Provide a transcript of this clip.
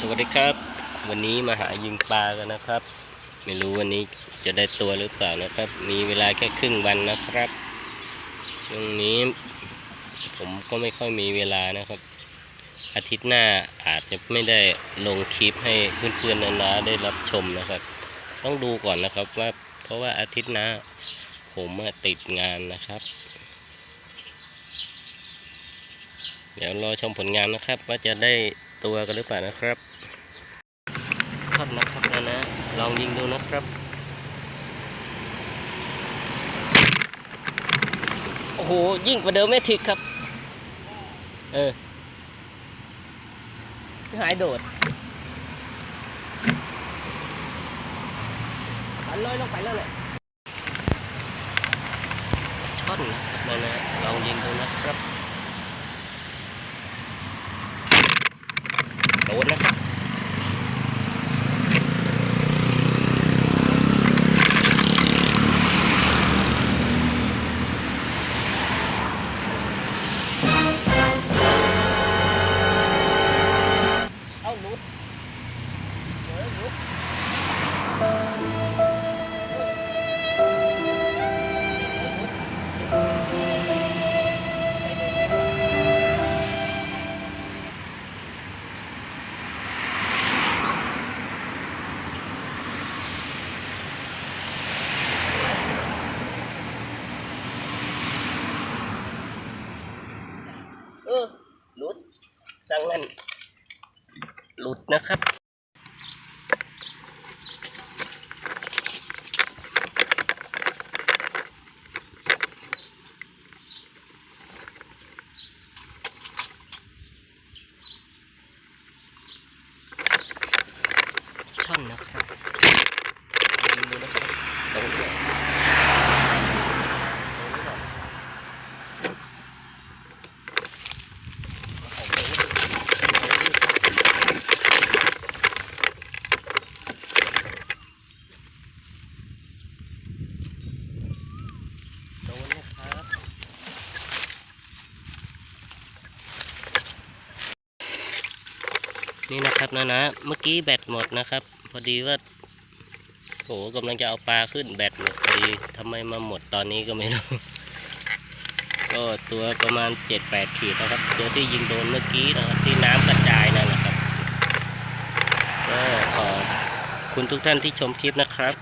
สวัสดีครับ วันนี้มาหายิงปลากันนะครับ ไม่รู้วันนี้จะได้ตัวหรือเปล่านะครับ มีเวลาแค่ครึ่งวันนะครับ ช่วงนี้ ผมก็ไม่ค่อยมีเวลานะครับ อาทิตย์หน้าอาจจะไม่ได้ลงคลิปให้เพื่อนๆนานาได้รับชมนะครับ ต้องดูก่อนนะครับว่าเพราะว่าอาทิตย์หน้า ผมติดงานนะครับเดี๋ยวรอชมผลงานนะครับ ว่าจะได้ตัวกันหรือเปล่านะครับ ทอดนะครับนะนะลองยิงดูนะครับ โอ้โห ยิ่งกว่าเดิมไม่ทิกครับ เออหายโดดปันลอยลงไปแล้วเลยช่อนนะครับนะนะลองยิงดูนะครับโดนนะครับ เอาหลุดเดี๋ยว หลุดนะครับช่อนนะครับดูนะครับตรงนี้ตรงนี้ก่อนโดนนะครับ นี่นะครับนะนะเมื่อกี้แบตหมดนะครับ พอดีว่าโหกำลังจะเอาปลาขึ้นแบตหมดพอดีทำไมมาหมดตอนนี้ก็ไม่รู้ ก็ตัวประมาณเจ็ดแปดขีดนะครับ ตัวที่ยิงโดนเมื่อกี้นะครับที่น้ำกระจายนั่นแหละครับก็ขอบคุณทุกท่านที่ชมคลิปนะครับ